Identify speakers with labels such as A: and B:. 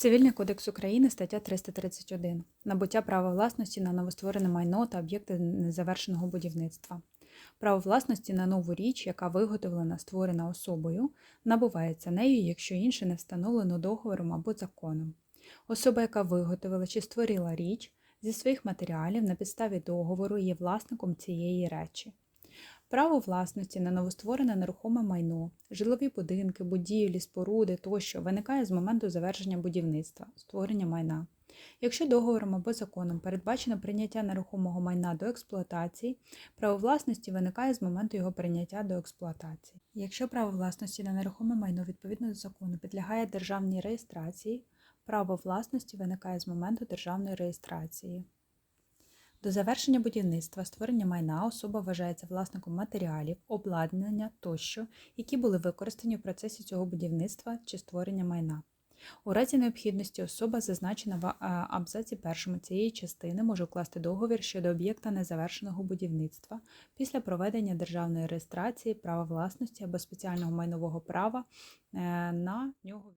A: Цивільний кодекс України, стаття 331. Набуття права власності на новостворене майно та об'єкти незавершеного будівництва. Право власності на нову річ, яка виготовлена, створена особою, набувається нею, якщо інше не встановлено договором або законом. Особа, яка виготовила чи створила річ зі своїх матеріалів на підставі договору, є власником цієї речі. Право власності на новостворене нерухоме майно, житлові будинки, будівлі, споруди тощо виникає з моменту завершення будівництва, створення майна. Якщо договором або законом передбачено прийняття нерухомого майна до експлуатації, право власності виникає з моменту його прийняття до експлуатації. Якщо право власності на нерухоме майно відповідно до закону підлягає державній реєстрації, право власності виникає з моменту державної реєстрації. До завершення будівництва створення майна особа вважається власником матеріалів, обладнання тощо, які були використані в процесі цього будівництва чи створення майна. У разі необхідності особа, зазначена в абзаці першому цієї частини, може укласти договір щодо об'єкта незавершеного будівництва після проведення державної реєстрації права власності або спеціального майнового права е, на нього.